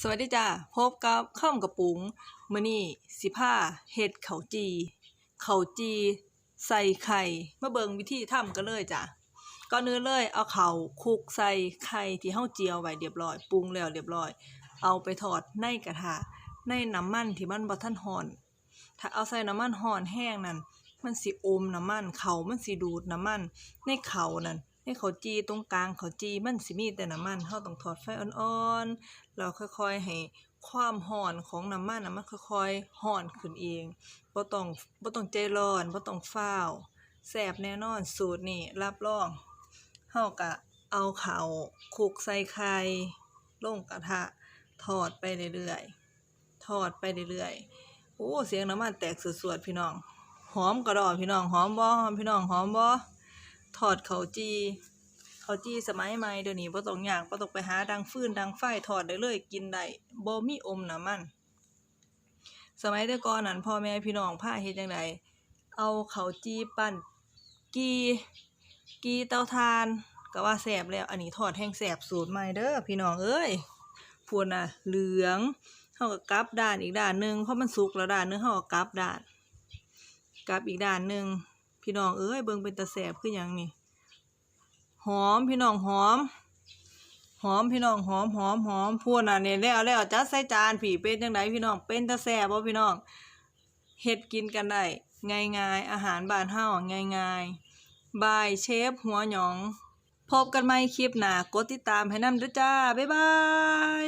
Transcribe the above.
สวัสดีจ้าพบกับข้ามกระปุงมื้อนี้สิพาเฮ็ดเข้าจีเข้าจีใส่ไข่มาเบิงวิธีทำกันเลยจ้ะก่อนอื่นเลยเอาเข้าคลุกใส่ไข่ที่เฮาเจียวไว้เรียบร้อยปรุงแล้วเรียบร้อย เอาไปทอดในกระทะในน้ำมันที่มันบ่ทันร้อน ถ้าเอาใส่น้ำมันร้อนแห้งนั่นมันสิอมน้ำมันเขามันสิดูดน้ำมันในเขานั่น ในข้าวจีตรงกลางข้าวจีมันสิมีแต่น้ำมันเฮาต้องทอดไฟอ่อนๆแล้วค่อยๆให้ความร้อนของน้ำมันน่ะมันค่อยๆร้อนขึ้นเองบ่ต้องบ่ต้องใจร้อนบ่ต้องฟ้าวแซ่บแน่นอนสูตรนี้รับรองเฮาก็เอาเขาคลุกใส่ไข่ลงกระทะทอดไปเรื่อยๆทอดไปเรื่อยๆโอ้เสียงน้ำมันแตกสวดๆพี่น้องหอมกระดอพี่น้องหอมบ่พี่น้องหอมบ่ ทอดเขาจีเขาจีสมัยใหม่เดี๋ยวนี้บ่ต้องยากบ่ต้องไปหาดังฟืนดังไฟทอดได้เลยกินได้บ่มีอมน้ำมัน สมัยแต่ก่อนนั้นพ่อแม่พี่น้องพาเฮ็ดจังไดเอาเขาจีปั้นกีกีเตาถ่านก็ว่าแซ่บแล้ว อันนี้ทอดแห้งแซ่บสูตรใหม่เด้อพี่น้องเอ้ยพูนน่ะเหลืองเฮาก็กลับด้านอีกด้านหนึ่งเพราะมันสุกแล้วด้านนึงเฮาก็กลับด้านกลับอีกด้านหนึ่ง พี่น้องเอ้ยเบิ่งเป็นตาแสบคือหยังนี่หอมพี่น้องหอม หอมพี่น้องหอมหอมหอมพูดน่ะเนี่ยแล้วแล้วจัดใส่จานผีเป็นจังไดพี่น้องเป็นตาแสบบ่พี่น้องเฮ็ดกินกันได้ง่ายๆอาหารบ้านเฮาง่ายๆบายเชฟหัวหยอง พบกันใหม่คลิปหน้ากดติดตามให้นำด้อจ้าบ๊ายบาย